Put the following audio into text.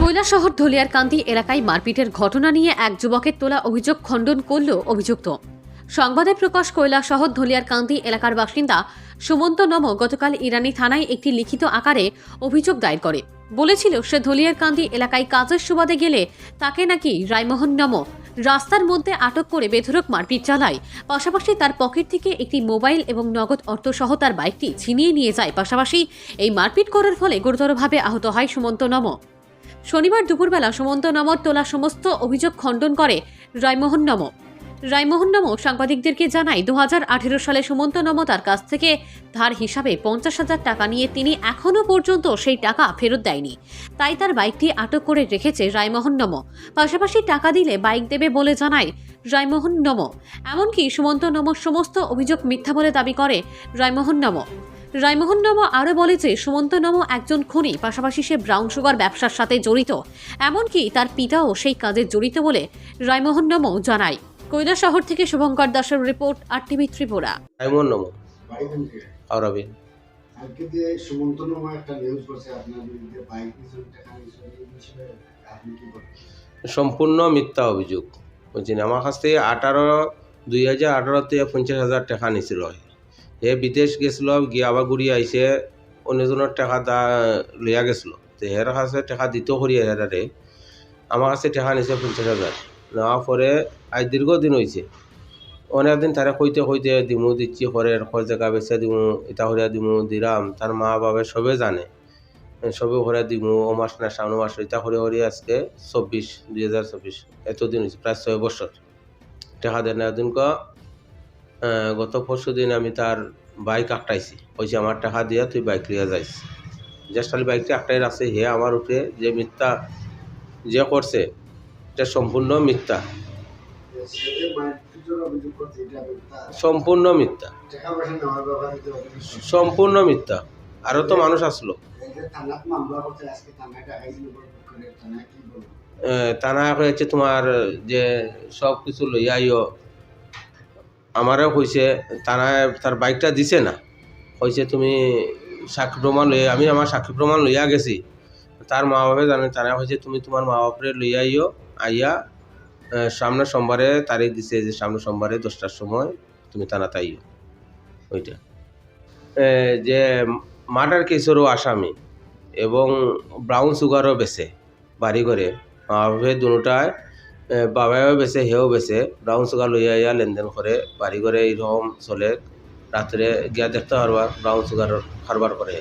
কৈলাসহর ধলিয়ারকান্দি এলাকায় মারপিটের ঘটনা নিয়ে এক যুবকের তোলা অভিযোগ খণ্ডন করল অভিযুক্ত। সংবাদে প্রকাশ কৈলাসহর ধলিয়ারকান্দি এলাকার বাসিন্দা সুমন্ত নম গতকাল ইরানি থানায় একটি লিখিত আকারে অভিযোগ দায়ের করে। বলেছিল, সে ধলিয়ারকান্দি এলাকায় কাজের সুবাদে গেলে তাকে নাকি রায়মোহন নম রাস্তার মধ্যে আটক করে বেধরক মারপিট চালায়। পাশাপাশি তার পকেট থেকে একটি মোবাইল এবং নগদ অর্থ সহ তার বাইকটি ছিনিয়ে নিয়ে যায়। পাশাপাশি এই মারপিট করার ফলে গুরুতরভাবে আহত হয় সুমন্ত নম। শনিবার দুপুরবেলা সুমন্ত নমর তোলা সমস্ত অভিযোগ খণ্ডন করে রায়মোহন নম। রায়মোহন নম সাংবাদিকদেরকে জানায় দু হাজার আঠেরো সালে সুমন্ত নম তার কাছ থেকে ধার হিসাবে পঞ্চাশ হাজার টাকা নিয়ে তিনি এখনও পর্যন্ত সেই টাকা ফেরত দেয়নি। তাই তার বাইকটি আটক করে রেখেছে রায়মোহন নম। পাশাপাশি টাকা দিলে বাইক দেবে বলে জানায় রায়মোহন নম। এমনকি সুমন্ত নমর সমস্ত অভিযোগ মিথ্যা বলে দাবি করে রায়মোহন নম। রায়মোহন নম আরও বলে যে, সুমন্ত নম একজন খুনি, পাশাপাশি সে ব্রাউন সুগার ব্যবসার সাথে জড়িত। এমনকি তার পিতাও সেই কাজে জড়িত বলে রায়মোহন নম জানায়। কৈলাসহর থেকে শুভঙ্কর দাসের রিপোর্ট আর টিভি ত্রিপুরা। ডায়মন্ড নমো আরবিন আজকে যে সুমন্ত নামা একটা নিউজ করছে আপনার বিরুদ্ধে বাইক নিয়েছেন টাকা এই আপনি কি বলেন সম্পূর্ণ মিথ্যা অভিযোগ। বুঝছেন আমার কাছ থেকে আঠারো দুই হাজার আঠারোতে পঞ্চাশ হাজার টাকা নিছিল হে বিদেশ গেছিল গিয়ে আবার ঘুরি আইসে অন্যজনের টাকা দা লইয়া গেছিল। তো হের কাছে টাকা দিত করি হেরারে আমার কাছে টাকা নিছে পঞ্চাশ হাজার। নেওয়ার পরে আজ দীর্ঘদিন হয়েছে অনেকদিন তারা কইতে কইতে দিমু, দিচ্ছি করে খরচ জায়গা বেচা দিমু এটা হরিয়া দিমু দিরাম তার মা বাবা সবে জানে। সবে হরিয়া দিমু, ও মাস না, সামনে মাস এটা হরে হরি আজকে চব্বিশ, দুই হাজার চব্বিশ। এতদিন হয়েছে প্রায় ছয় বছর। টাকা দেন না দিন ক গত পরশু দিন আমি তার বাইক আটটাইছি কইছি, আমার টাকা দিয়া তুই বাইক লিয়া যাইস। জাস্ট খালি বাইকটা আটটাই রাখছে, হে আমার উপরে যে মিথ্যা যে করছে এটা সম্পূর্ণ মিথ্যা। সম্পূর্ণ মিথ্যা। সম্পূর্ণ মিথ্যা। আরও তো মানুষ আসলো। তারা হয়েছে তোমার যে সব কিছু লইয়া আইও। আমারও কইছে, তারা তার বাইকটা দিছে না। কইছে তুমি সাক্ষী প্রমাণ লইয়া আমি আমার সাক্ষী প্রমাণ লইয়া গেছি। তার মা বাপে জানে তারা হয়েছে তুমি তোমার মা বাপরে লইয়া আইও আইয়া আহ, সামনের সোমবারে তারিখ দিছে যে সামনে সোমবারে দশটার সময় তুমি তানাতে আইও। ওইটা। যে মার্ডার কেসেরও আসামি এবং ব্রাউন সুগারও বেছে বাড়ি করে বাপে দুটায় বাবাও বেছে হেও বেছে ব্রাউন সুগার লইয়া আইয়া লেনদেন করে বাড়ি করে এইরকম চলে। রাত্রে গিয়া দেখতে পারবা ব্রাউন সুগার কারবার করে।